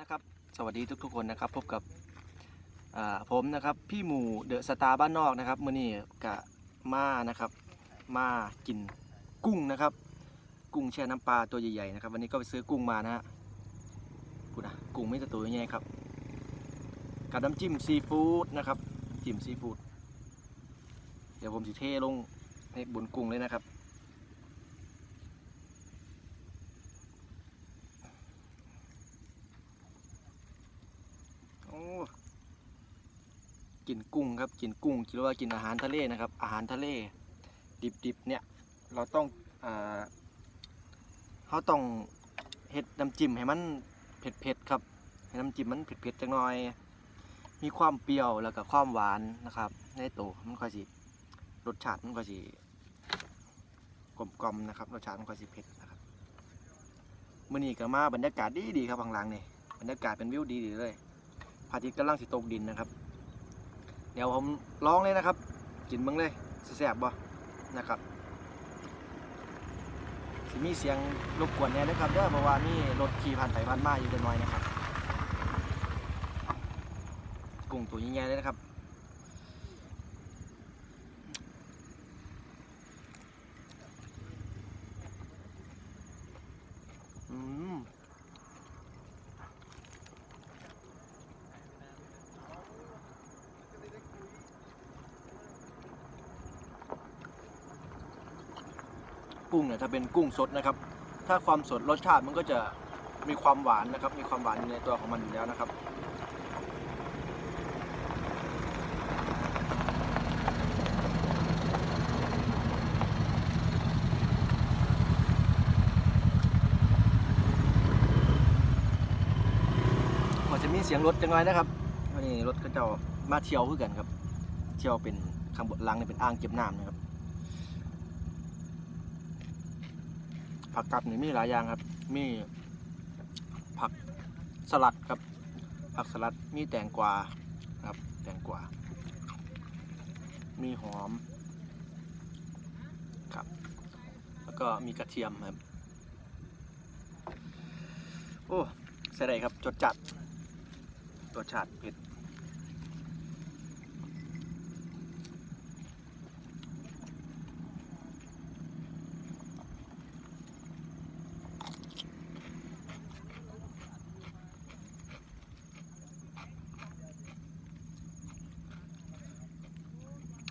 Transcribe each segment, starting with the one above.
นะครับสวัสดีทุกๆคนนะครับพบกับผมนะครับพี่หมูเดอะสตาร์บ้านนอกนะครับมื่อนี้กะมานะครับมากินกุ้งนะครับ กุ้งแช่น้ำปลาตัวใหญ่ๆนะครับวันนี้ก็ไปซื้อกุ้งมานะฮะพูนะกุ้งไม่ตัวตัวใหญ่ครับกับน้ำจิ้มซีฟู้ดนะครับจิ้มซีฟู้ดเดี๋ยวผมสิเทลงในบนกุ้งเลยนะครับ โอ้ กินกุ้งครับกินกุ้งคิดว่ากินอาหารทะเลนะครับ อาหารทะเล ดิบๆเนี่ยเราต้องเขาต้องเฮ็ดน้ำจิ้มให้มันเผ็ดๆครับให้น้ำจิ้มมันเผ็ดๆจังหน่อย มีความเปรี้ยวแล้วก็ความหวานนะครับในตัวมันค่อยสิรสชาติมันค่อยสิกลมๆนะครับรสชาติมันค่อยสิเผ็ดนะครับมื้อนี้ก็มาบรรยากาศดีๆครับข้างหลังนี่บรรยากาศเป็นวิวดีๆเลยพระอาทิตย์กำลังสิตกดินนะครับ ดี๋ยวผมลองเลยนะครับ กินเบ้งเลยสแสบบ่นะครับสิมีเสียงรบกวนแหน่ยนะครับเด้อเพราะว่ามีรถขี่ผ่านไปผ่านมาอยู่เล็กน้อยนะครับ กุ้งตัวใหญ่ๆเลยนะครับ อืม กุ้งเนี่ยถ้าเป็นกุ้งสดนะครับ ถ้าความสดรสชาติมันก็จะมีความหวานนะครับ มีความหวานอยู่ในตัวของมันอยู่แล้วนะครับพอจะมีเสียงรถจังเลยนะครับนนี้รถก็จะมาเที่ยวคือกันครับ เที่ยวเป็นข้างบนลังนี่เป็นอ่างเก็บน้ำนะครับ ผักกับนี่มีหลายอย่างครับ มีผักสลัดครับ ผักสลัดมีแตงกวาครับ แตงกวา มีหอมครับ แล้วก็มีกระเทียมครับ โอ้ใส่ได้ครับจดจัดรสชาติเผ็ด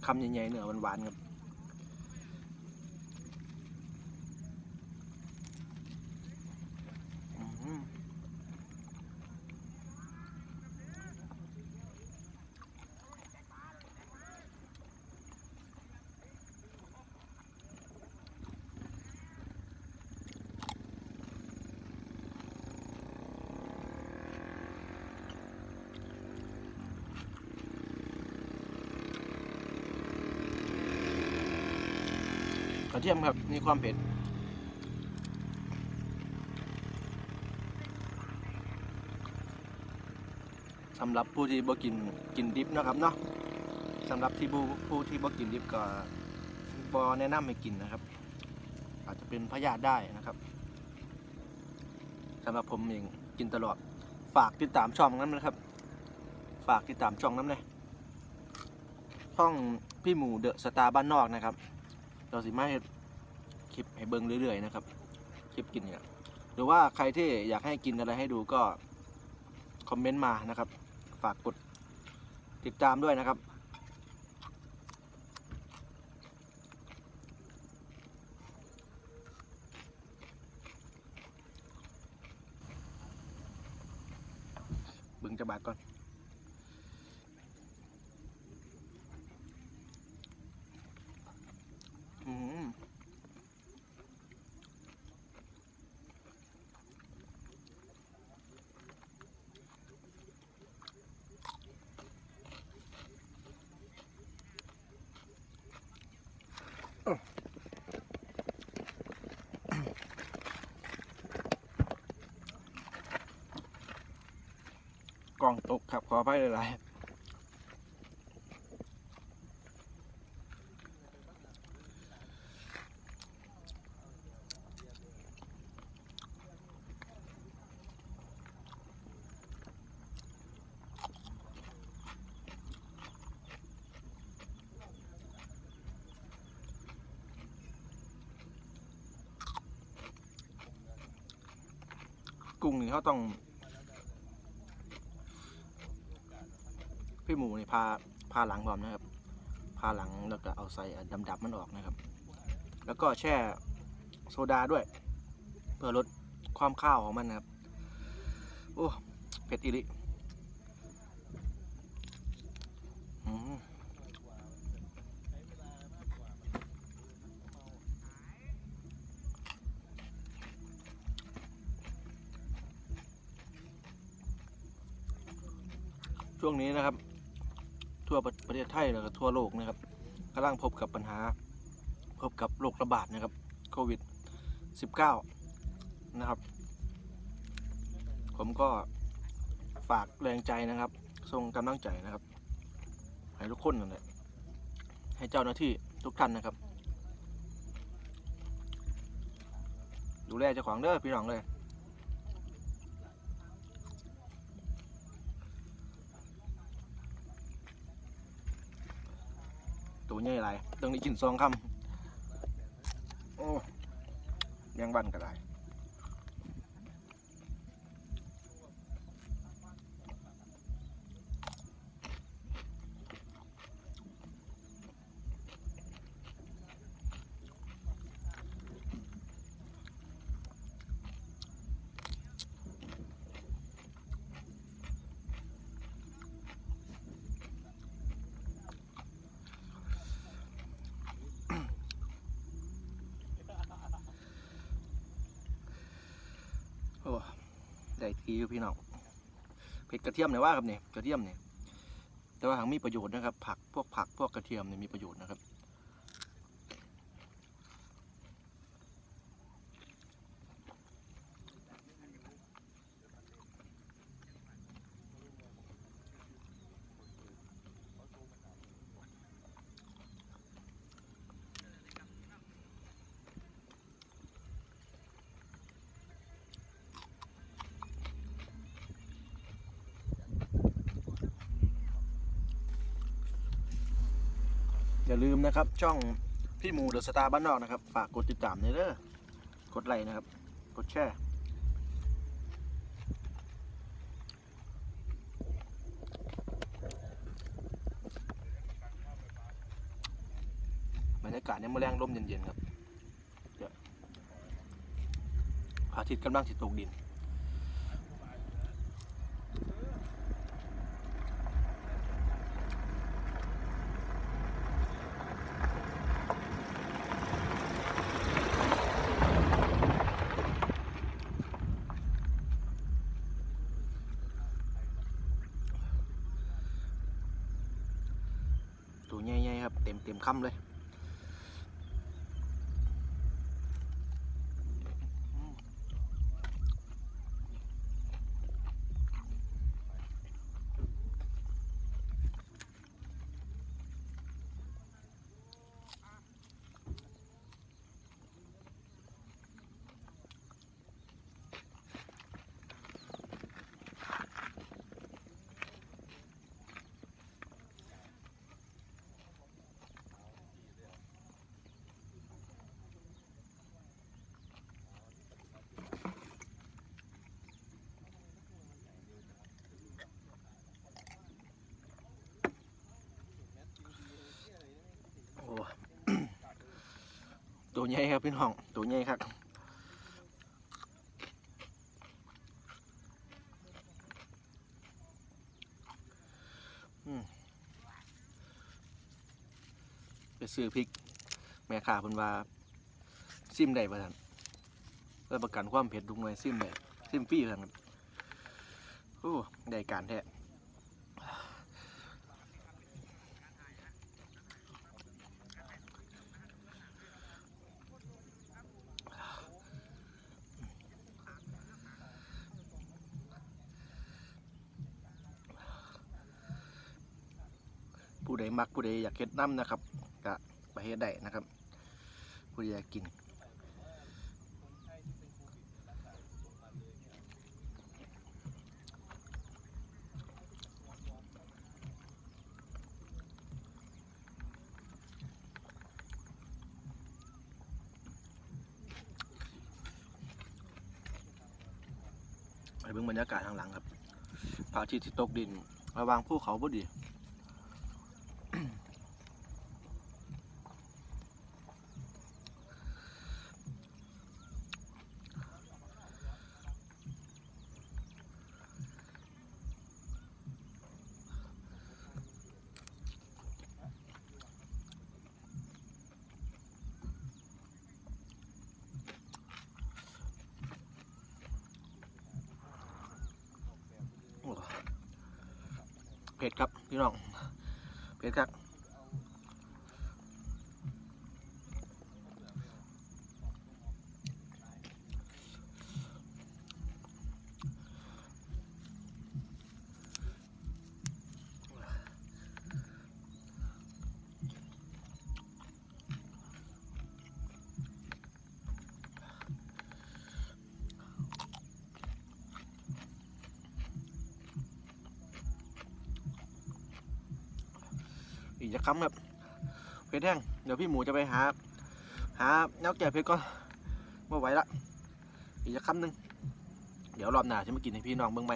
คำใหญ่ๆเนื้อหวานๆครับ ระเทียมครับ มีความเผ็ดสำหรับผู้ที่บ่กินกินดิบนะครับเนาะสำหรับที่ผู้ผู้ที่บ่กินดิบก็บ่แนะนำให้กินนะครับ อาจจะเป็นพยาธิได้นะครับสำหรับผมเองกินตลอด ฝากติดตามช่องนั้นนะครับ ฝากติดตามช่องนั้นเลยช่องพี่หมูเดอะสตาร์บ้านนอกนะครับ เราสิมาเฮ็ดคลิปให้เบิ่งเรื่อยๆนะครับ คลิปกินเนี่ยหรือว่าใครที่อยากให้กินอะไรให้ดูก็คอมเมนต์มานะครับ ฝากกดติดตามด้วยนะครับเบึงจะบาดก่อน ล้องตกครับขออภัยหลายกุ้งนี่เขาต้อง หมูนี่พาพาหลังพร้อมนะครับพาหลังแล้วก็เอาใส่ดำดับๆมันออกนะครับ แล้วก็แช่โซดาด้วย เพื่อลดความข้าวของมันนะครับ โอ้เผ็ดอีหลิช่วงนี้นะครับ ทั่วประเทศไทยแล้วก็ทั่วโลกนะครับกำลังพบกับปัญหา พบกับโรคระบาดนะครับโควิด -19 นะครับ ผมก็ฝากแรงใจนะครับส่งกำลังใจนะครับ ให้ทุกคนนั่นแหละให้เจ้าหน้าที่ทุกท่านนะครับ ดูแลเจ้าของเด้อพี่น้องเลย ตัวใหญ่ไรต้องได้กินซองคำโอ้ยังบันก็ได้ โอ้ ได้ทีอยู่พี่น้องเผ็ดกระเทียมเนี่ยว่าครับเนี่ยกระเทียมเนี่ยแต่ว่าหางมีประโยชน์นะครับ ผักพวกผักพวกกระเทียมเนี่ยมีประโยชน์นะครับ อย่าลืมนะครับ ช่องพี่หมูเดอะสตาร์บ้านนอกนะครับ ฝากกดติดตามเด้อกดไลค์นะครับ กดแชร์บรรยากาศเนี่ยามมื่อแรงลมเย็นๆครับพระอาทิตย์กำลังสิตกดิน ใหญ่ๆครับเต็มเต็มคำเลย ตัวใหญ่ครับพี่น้องตัวใหญ่ครับไปซื้อพริก แม่ค้าเพิ่นว่าซิมได้ป่ะท่านรับประกันความเผ็ดทุกหน่วยซิมได้ซิมฟรีท่านครับโอ้ได้การแท้ มักผู้ใดอยากเฮ็ดน้ำนะครับก็ไปเฮ็ดได้นะครับ ผู้ใดอยากกินไปเบิ่งบรรยากาศข้างหลังครับพระอาทิตย์ที่ตกดิน ระหว่างภูเขาบ่ดี ผ็ดครับพี่น้องเผ็ดครับีจะค้ำครับเพชรแห้งเดี๋ยวพี่หมูจะไปหา หาเนวแก่เพชรก่อนไม่ไหวละอีจะค้ำหนึ่งเดี๋ยวรอบหน้าจะมากินให้พี่น้องเบิ่งไหม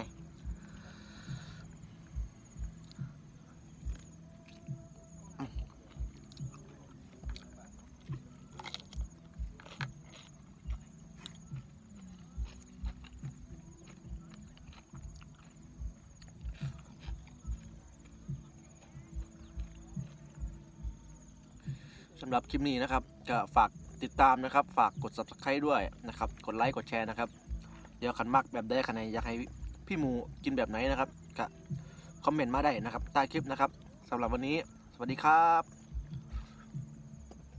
สำหรับคลิปนี้นะครับก็ฝากติดตามนะครับ ฝากกด subscribe ด้วยนะครับ กดไลค์กดแชร์นะครับ เดี๋ยวขันมักแบบได้ขันไหนอยากให้พี่หมูกินแบบไหนนะครับก็คอมเมนต์มาได้นะครับใต้คลิปนะครับสำหรับวันนี้ สวัสดีครับ